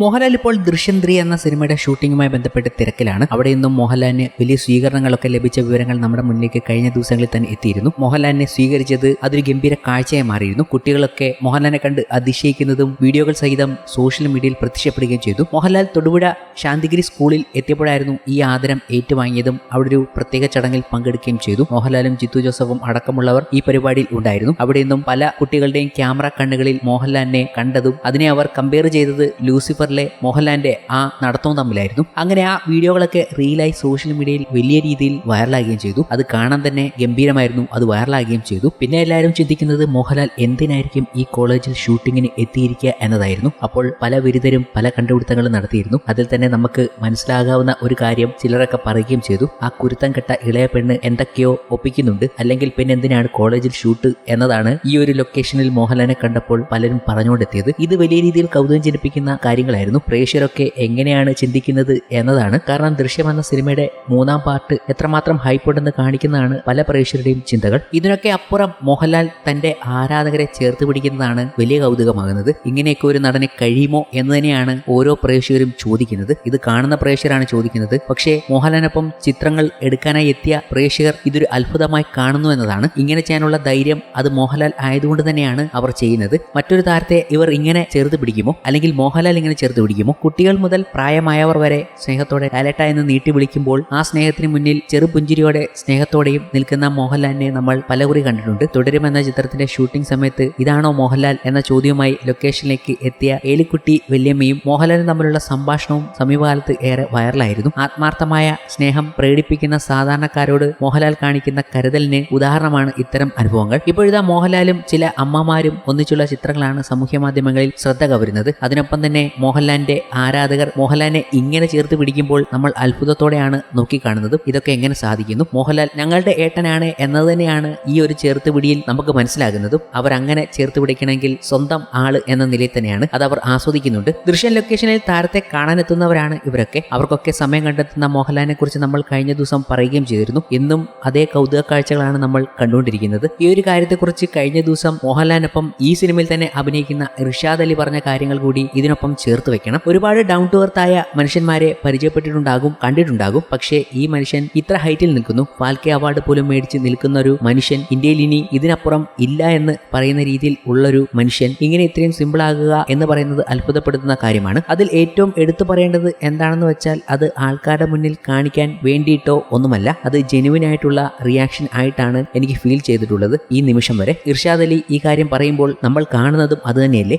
മോഹൻലാൽ ഇപ്പോൾ ദൃശ്യം ത്രീ എന്ന സിനിമയുടെ ഷൂട്ടിങ്ങുമായി ബന്ധപ്പെട്ട് തിരക്കിലാണ്. അവിടെ നിന്നും മോഹൻലാലിന് വലിയ സ്വീകരണങ്ങളൊക്കെ ലഭിച്ച വിവരങ്ങൾ നമ്മുടെ മുന്നിലേക്ക് കഴിഞ്ഞ ദിവസങ്ങളിൽ തന്നെ എത്തിയിരുന്നു. മോഹൻലാലിനെ സ്വീകരിച്ചത് അതൊരു ഗംഭീര കാഴ്ചയായി മാറിയിരുന്നു. കുട്ടികളൊക്കെ മോഹൻലാലിനെ കണ്ട് അതിശയിക്കുന്നതും വീഡിയോകൾ സഹിതം സോഷ്യൽ മീഡിയയിൽ പ്രത്യക്ഷപ്പെടുകയും ചെയ്തു. മോഹൻലാൽ തൊടുപുഴ ശാന്തിഗിരി സ്കൂളിൽ എത്തിയപ്പോഴായിരുന്നു ഈ ആദരം ഏറ്റുവാങ്ങിയതും അവിടെ ഒരു പ്രത്യേക ചടങ്ങിൽ പങ്കെടുക്കുകയും ചെയ്തു. മോഹൻലാലും ജിത്തു ജോസഫും അടക്കമുള്ളവർ ഈ പരിപാടിയിൽ ഉണ്ടായിരുന്നു. അവിടെ നിന്നും പല കുട്ടികളുടെയും ക്യാമറ കണ്ണുകളിൽ മോഹൻലാലിനെ കണ്ടതും അതിനെ അവർ കമ്പയർ ചെയ്തത് ലൂസിഫറിലെ മോഹൻലാലിന്റെ ആ നടത്തവും തമ്മിലായിരുന്നു. അങ്ങനെ ആ വീഡിയോകളൊക്കെ റീലായി സോഷ്യൽ മീഡിയയിൽ വലിയ രീതിയിൽ വൈറലാകുകയും ചെയ്തു. അത് കാണാൻ തന്നെ ഗംഭീരമായിരുന്നു. അത് വൈറലാകുകയും ചെയ്തു. പിന്നെ എല്ലാവരും ചിന്തിക്കുന്നത് മോഹൻലാൽ എന്തിനായിരിക്കും ഈ കോളേജിൽ ഷൂട്ടിങ്ങിന് എത്തിയിരിക്കുക എന്നതായിരുന്നു. അപ്പോൾ പല വിരുദ്ധരും പല കണ്ടുപിടുത്തങ്ങളും നടത്തിയിരുന്നു. അതിൽ തന്നെ നമുക്ക് മനസ്സിലാകാവുന്ന ഒരു കാര്യം ചിലരൊക്കെ പറയുകയും ചെയ്തു. ആ കുരുത്തം കെട്ട ഇളയ പെണ്ണ് എന്തൊക്കെയോ ഒപ്പിക്കുന്നുണ്ട്. അല്ലെങ്കിൽ പിന്നെ എന്തിനാണ് കോളേജിൽ ഷൂട്ട് എന്നതാണ് ഈ ഒരു ലൊക്കേഷനിൽ മോഹൻലാലിനെ കണ്ടപ്പോൾ പലരും പറഞ്ഞുകൊണ്ടെത്തിയത്. ഇത് വലിയ രീതിയിൽ കൗതുകം ജനിപ്പിക്കുന്ന കാര്യങ്ങളായിരുന്നു. പ്രേക്ഷകരൊക്കെ എങ്ങനെയാണ് ചിന്തിക്കുന്നത് എന്നതാണ്. കാരണം ദൃശ്യം എന്ന സിനിമയുടെ മൂന്നാം പാർട്ട് എത്രമാത്രം ഹൈപ്പുണ്ടെന്ന് കാണിക്കുന്നതാണ് പല പ്രേക്ഷകരുടെയും ചിന്തകൾ. ഇതിനൊക്കെ അപ്പുറം മോഹൻലാൽ തന്റെ ആരാധകരെ ചേർത്ത് പിടിക്കുന്നതാണ് വലിയ കൗതുകമാകുന്നത്. ഇങ്ങനെയൊക്കെ ഒരു നടനെ കഴിയുമോ എന്ന് തന്നെയാണ് ഓരോ പ്രേക്ഷകരും ചോദിക്കുന്നത്. ഇത് കാണുന്ന പ്രേക്ഷകരാണ് ചോദിക്കുന്നത്. പക്ഷേ മോഹൻലാലിനൊപ്പം ചിത്രങ്ങൾ എടുക്കാനായി എത്തിയ പ്രേക്ഷകർ ഇതൊരു അത്ഭുതമായി കാണുന്നു എന്നതാണ്. ഇങ്ങനെ ചെയ്യാനുള്ള ധൈര്യം അത് മോഹൻലാൽ ആയതുകൊണ്ട് തന്നെയാണ് അവർ ചെയ്യുന്നത്. മറ്റൊരു താരത്തെ ഇവർ ഇങ്ങനെ ചേർത്ത് പിടിക്കുമോ? അല്ലെങ്കിൽ മോഹൻലാൽ ഇങ്ങനെ ചേർത്ത് പിടിക്കുമോ? കുട്ടികൾ മുതൽ പ്രായമായവർ വരെ സ്നേഹത്തോടെ ലാലേട്ട എന്ന് നീട്ടി വിളിക്കുമ്പോൾ ആ സ്നേഹത്തിന് മുന്നിൽ ചെറുപുഞ്ചിരിയോടെ സ്നേഹത്തോടെയും നിൽക്കുന്ന മോഹൻലാലിനെ നമ്മൾ പലകുറി കണ്ടിട്ടുണ്ട്. തുടരുമെന്ന ചിത്രത്തിന്റെ ഷൂട്ടിംഗ് സമയത്ത് ഇതാണോ മോഹൻലാൽ എന്ന ചോദ്യവുമായി ലൊക്കേഷനിലേക്ക് എത്തിയ ഏലിക്കുട്ടി വല്യമ്മയും മോഹൻലാലും തമ്മിലുള്ള സംഭാഷണവും സമീപകാലത്ത് ഏറെ വൈറലായിരുന്നു. ആത്മാർത്ഥമായ സ്നേഹം പ്രകടിപ്പിക്കുന്ന സാധാരണക്കാരോട് മോഹൻലാൽ കാണിക്കുന്ന കരുതലിന് ഉദാഹരണമാണ് ഇത്തരം അനുഭവങ്ങൾ. ഇപ്പോഴിതാ മോഹൻലാലും ചില അമ്മമാരും ഒന്നിച്ചുള്ള ചിത്രങ്ങളാണ് സാമൂഹ്യ മാധ്യമങ്ങളിൽ ശ്രദ്ധ കവരുന്നത്. അതിനൊപ്പം തന്നെ മോഹൻലാലിന്റെ ആരാധകർ മോഹൻലാലിനെ ഇങ്ങനെ ചേർത്ത് പിടിക്കുമ്പോൾ നമ്മൾ അത്ഭുതത്തോടെയാണ് നോക്കിക്കാണുന്നത്. ഇതൊക്കെ എങ്ങനെ സാധിക്കുന്നു? മോഹൻലാൽ ഞങ്ങളുടെ ഏട്ടനാണ് എന്നത് തന്നെയാണ് ഈ ഒരു ചേർത്ത് പിടിയിൽ നമുക്ക് മനസ്സിലാകുന്നതും. അവർ അങ്ങനെ ചേർത്ത് പിടിക്കണമെങ്കിൽ സ്വന്തം ആൾ എന്ന നിലയിൽ തന്നെയാണ്. അത് അവർ ആസ്വദിക്കുന്നുണ്ട്. ദൃശ്യ ലൊക്കേഷനിൽ താരത്തെ കാണാനെത്തുന്നവരാണ് ഇവരൊക്കെ. അവർക്കൊക്കെ സമയം കണ്ടെത്തുന്ന മോഹൻലാലിനെ കുറിച്ച് നമ്മൾ കഴിഞ്ഞ ദിവസം പറയുകയും ചെയ്തിരുന്നു. ഇന്നും അതേ കൗതുക കാഴ്ചകളാണ് നമ്മൾ കണ്ടുകൊണ്ടിരിക്കുന്നത്. ഈ ഒരു കാര്യത്തെക്കുറിച്ച് കഴിഞ്ഞ ദിവസം മോഹൻലാലിനൊപ്പം ഈ സിനിമയിൽ തന്നെ അഭിനയിക്കുന്ന റിഷാദ് അലി പറഞ്ഞ കാര്യങ്ങൾ കൂടി ഇതിനൊപ്പം ചേർത്ത് വെക്കണം. ഒരുപാട് ഡൗൺ ടു എർത്ത് ആയ മനുഷ്യന്മാരെ പരിചയപ്പെട്ടിട്ടുണ്ടാകും കണ്ടിട്ടുണ്ടാകും. പക്ഷേ ഈ മനുഷ്യൻ ഇത്ര ഹൈറ്റിൽ നിൽക്കുന്നു. ഫാൽക്കെ അവാർഡ് പോലും മേടിച്ച് നിൽക്കുന്ന ഒരു മനുഷ്യൻ ഇന്ത്യയിൽ ഇനി ഇതിനപ്പുറം ഇല്ല എന്ന് പറയുന്ന രീതിയിൽ ഉള്ളൊരു മനുഷ്യൻ ഇങ്ങനെ ഇത്രയും സിമ്പിൾ ആകുക എന്ന് പറയുന്നത് അത്ഭുതപ്പെടുത്തുന്ന കാര്യമാണ്. അതിൽ ഏറ്റവും എടുത്തു പറയേണ്ടത് എന്താണെന്ന് വെച്ചാൽ അത് ആൾക്കാരുടെ മുന്നിൽ കാണിക്കാൻ വേണ്ടിയിട്ടോ ഒന്നുമല്ല. അത് ജെനുവിൻ ആയിട്ടുള്ള റിയാക്ഷൻ ആയിട്ടാണ് എനിക്ക് ഫീൽ ചെയ്തിട്ടുള്ളത്. ഈ നിമിഷം വരെ ഇർഷാദ് അലി ഈ കാര്യം പറയുമ്പോൾ നമ്മൾ കാണുന്നതും അത് തന്നെയല്ലേ?